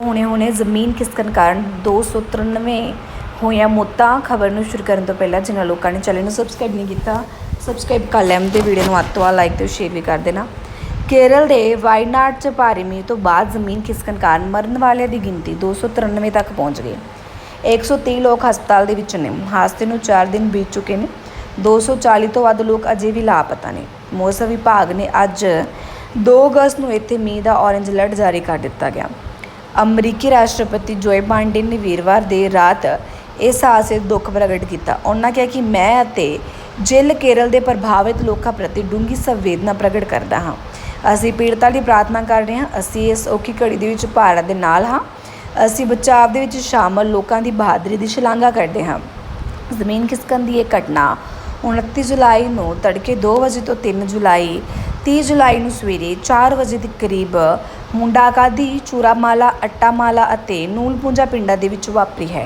ਹੁਣੇ ਹੁਣੇ ਜ਼ਮੀਨ ਖਿਸਕਣ ਕਾਰਨ 293 ਹੋਈਆਂ ਮੌਤਾਂ ਖਬਰ ਨੂੰ ਸ਼ੁਰੂ ਕਰਨ ਤੋਂ ਪਹਿਲਾਂ ਜਿਨ੍ਹਾਂ ਲੋਕਾਂ ਨੇ ਚੈਨਲ ਨੂੰ ਸਬਸਕ੍ਰਾਈਬ ਨਹੀਂ ਕੀਤਾ ਸਬਸਕ੍ਰਾਈਬ ਕਰ ਲੈਣ ਤੇ ਵੀਡੀਓ ਨੂੰ ਅੱਧ ਤੋਂ ਵੱਧ ਲਾਈਕ ਤੇ ਸ਼ੇਅਰ ਵੀ ਕਰ ਦੇਣਾ। ਕੇਰਲ ਦੇ ਵਾਇਨਾਡ 'ਚ ਭਾਰੀ ਮੀਂਹ ਤੋਂ ਬਾਅਦ ਜ਼ਮੀਨ ਖਿਸਕਣ ਕਾਰਨ ਮਰਨ ਵਾਲਿਆਂ ਦੀ ਗਿਣਤੀ 293 ਤੱਕ ਪਹੁੰਚ ਗਈ। 130 ਲੋਕ ਹਸਪਤਾਲ ਦੇ ਵਿੱਚ ਨੇ। ਹਾਦਸੇ ਨੂੰ 4 ਦਿਨ ਬੀਤ ਚੁੱਕੇ ਨੇ। 240 ਤੋਂ ਵੱਧ ਲੋਕ ਅਜੇ ਵੀ ਲਾਪਤਾ ਨੇ। ਮੌਸਮ ਵਿਭਾਗ ਨੇ ਅੱਜ 2 ਅਗਸਤ ਨੂੰ ਇੱਥੇ ਮੀਂਹ ਦਾ ਔਰੇਂਜ ਅਲਰਟ ਜਾਰੀ ਕਰ ਦਿੱਤਾ ਗਿਆ। ਅਮਰੀਕੀ ਰਾਸ਼ਟਰਪਤੀ ਜੋਏ ਬਾਈਡਨ ਨੇ ਵੀਰਵਾਰ ਦੇਰ ਰਾਤ ਇਸ ਹਾਦਸੇ ਦੁੱਖ ਪ੍ਰਗਟ ਕੀਤਾ। ਉਹਨਾਂ ਕਿਹਾ ਕਿ ਮੈਂ ਅਤੇ ਜਿਲ ਕੇਰਲ ਦੇ ਪ੍ਰਭਾਵਿਤ ਲੋਕਾਂ ਪ੍ਰਤੀ ਡੂੰਘੀ ਸੰਵੇਦਨਾ ਪ੍ਰਗਟ ਕਰਦਾ ਹਾਂ। ਅਸੀਂ ਪੀੜਤਾਂ ਦੀ ਪ੍ਰਾਰਥਨਾ ਕਰ ਰਹੇ ਹਾਂ। ਅਸੀਂ ਇਸ ਔਖੀ ਘੜੀ ਦੇ ਵਿੱਚ ਭਾਰਤ ਦੇ ਨਾਲ ਹਾਂ। ਅਸੀਂ ਬਚਾਅ ਦੇ ਵਿੱਚ ਸ਼ਾਮਲ ਲੋਕਾਂ ਦੀ ਬਹਾਦਰੀ ਦੀ ਸ਼ਲਾਘਾ ਕਰਦੇ ਹਾਂ। ਜ਼ਮੀਨ ਖਿਸਕਣ ਦੀ ਇਹ ਘਟਨਾ 29 ਜੁਲਾਈ ਨੂੰ ਤੜਕੇ 2 ਵਜੇ ਤੋਂ 3 ਜੁਲਾਈ 30 ਜੁਲਾਈ ਨੂੰ ਸਵੇਰੇ 4 ਵਜੇ ਦੇ ਕਰੀਬ ਮੁੰਡਾਕਾਦੀ ਚੂਰਾਮਾਲਾ, ਅੱਟਾਮਾਲਾ ਅਤੇ ਨੂਲਪੁੰਜਾ ਪਿੰਡਾਂ ਦੇ ਵਿੱਚ ਵਾਪਰੀ ਹੈ।